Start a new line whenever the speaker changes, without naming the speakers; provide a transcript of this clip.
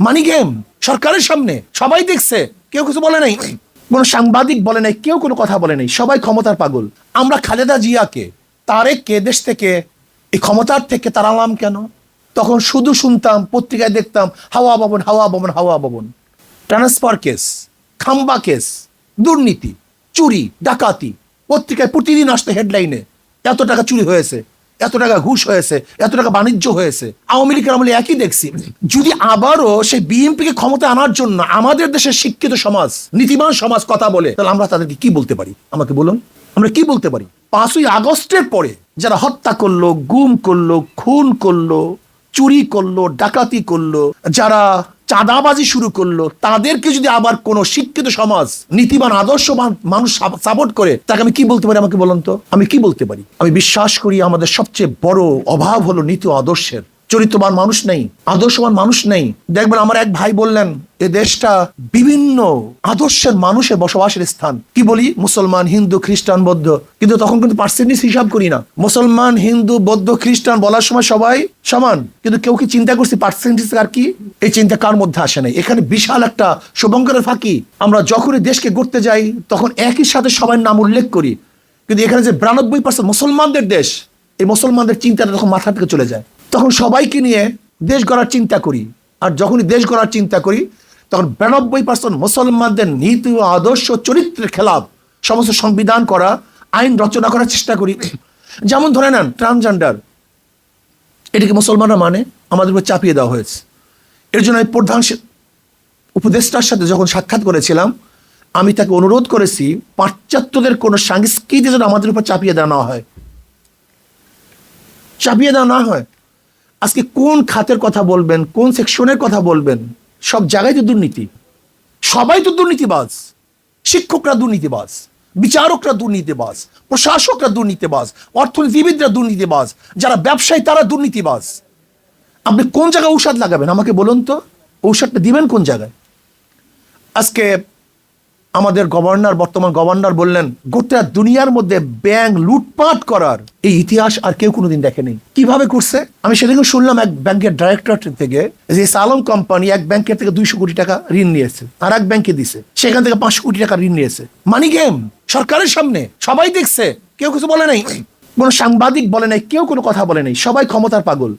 Money game সরকারের সামনে, সবাই দেখছে, কেউ কিছু বলে নাই। কোনো সাংবাদিক বলে নাই, কেউ কোনো কথা বলে নাই, সবাই ক্ষমতার পাগল। আমরা খালেদা জিয়াকে তারেককে দেশ থেকে, এই ক্ষমতার থেকে তাড়ালাম কেন? তখন শুধু শুনতাম, পত্রিকায় দেখতাম, হাওয়া ভবন হাওয়া ভবন হাওয়া ভবন। ট্রান্সফার কেস খাম্বা কেস দুর্নীতি, চুরি, ডাকাতি। পত্রিকায় প্রতিদিন আসতে হেডলাইনে এত টাকা চুরি হয়েছে। এত টাকা ঘুষ হয়েছে, এত টাকা বাণিজ্য হয়েছে, আওয়ামী লীগের আমলে একই দেখছি। যদি আবারও সেই বিএনপিকে ক্ষমতা আনার জন্য আমাদের দেশের শিক্ষিত সমাজ, নীতিমান সমাজ কথা বলে, তাহলে আমরা তাদেরকে কি বলতে পারি? আমাকে বলুন, আমরা কি বলতে পারি? পাঁচই আগস্টের পরে যারা হত্যা করল, গুম করল, খুন করল, চুরি করল, ডাকাতি করল, যারা চাঁদাবাজি শুরু করল। তাদেরকে যদি আবার কোনো শিক্ষিত সমাজ, নীতিবান আদর্শ মানুষ সাপোর্ট করে, তাকে আমি কি বলতে পারি আমাকে বলুন তো? আমি কি বলতে পারি? আমি বিশ্বাস করি আমাদের সবচেয়ে বড় অভাব হলো নীতি আদর্শের। চরিত্রবান মানুষ নেই, আদর্শবান মানুষ নেই। দেখবেন আমার এক ভাই বললেন, এ দেশটা বিভিন্ন আদর্শের মানুষের বসবাসের স্থান। কি বলি? মুসলমান, হিন্দু, খ্রিস্টান, বৌদ্ধ। কিন্তু তখন কিন্তু পার্সেন্টেজ হিসাব করি না। মুসলমান, হিন্দু, বৌদ্ধ, খ্রিস্টান বলার সময় সবাই সমান। কিন্তু কেউ কি চিন্তা করছি পার্সেন্টেজ আর কি? এই চিন্তা কার মধ্যে আসে নাই? এখানে বিশাল একটা শুভঙ্করের ফাঁকি। আমরা যখনই দেশকে গড়তে যাই, তখন একই সাথে সবার নাম উল্লেখ করি। কিন্তু এখানে যে বিরানব্বই পার্সেন্ট মুসলমানদের দেশ, এই মুসলমানদের চিন্তাটা তখন মাথা থেকে চলে যায়। তখন সবাইকে নিয়ে দেশ গড়ার চিন্তা করি। আর যখনই দেশ গড়ার চিন্তা করি, তখন বিরানব্বই পার্সেন্ট মুসলমানদের নীতি ও আদর্শ চরিত্রের খেলাফ সমস্ত সংবিধান করা, আইন রচনা করার চেষ্টা করি। যেমন ধরে নেন ট্রান্সজেন্ডার এটাকে মুসলমানরা মানে? আমাদের উপর চাপিয়ে দেওয়া হয়েছে। এর জন্য আমি প্রধান উপদেষ্টার সাথে যখন সাক্ষাৎ করেছিলাম, আমি তাকে অনুরোধ করেছি, পাশ্চাত্যদের কোনো সংস্কৃতি যেন আমাদের উপর চাপিয়ে দেওয়া না হয়। চাপিয়ে দেওয়া না হয়। আজকে কোন খাতের কথা বলবেন, কোন সেকশনের কথা বলবেন? সব জায়গায় তো দুর্নীতি। সবাই তো দুর্নীতিবাজ। শিক্ষকরা দুর্নীতিবাজ। বিচারকরা দুর্নীতিবাজ। প্রশাসকরা দুর্নীতিবাজ। অর্থনীতিবিদরা দুর্নীতিবাজ। যারা ব্যবসায়ী, তারা দুর্নীতিবাজ। আপনি কোন জায়গায় ঔষধ লাগাবেন? আমাকে বলুন তো। ঔষধটা দিবেন কোন জায়গায়? আজকে আমাদের গভর্নর, বর্তমান গভর্নর বললেন, গোটা দুনিয়ার মধ্যে ব্যাংক লুটপাট করার। এই ইতিহাস আর কেউ কোনোদিন দেখেনি। কীভাবে করছে আমি সেদিকে শুনলাম এক ব্যাংকের ডাইরেক্টর থেকে যে সালম কোম্পানি এক ব্যাংকের থেকে দুইশো কোটি টাকা ঋণ নিয়েছে। আর এক ব্যাংকে দিছে। সেখান থেকে পাঁচশো কোটি টাকা ঋণ নিয়েছে। মানি গেম, সরকারের সামনে। সবাই দেখছে, কেউ কিছু বলে নাই। কোনো সাংবাদিক বলে নাই, কেউ কোনো কথা বলে নাই। সবাই ক্ষমতার পাগল।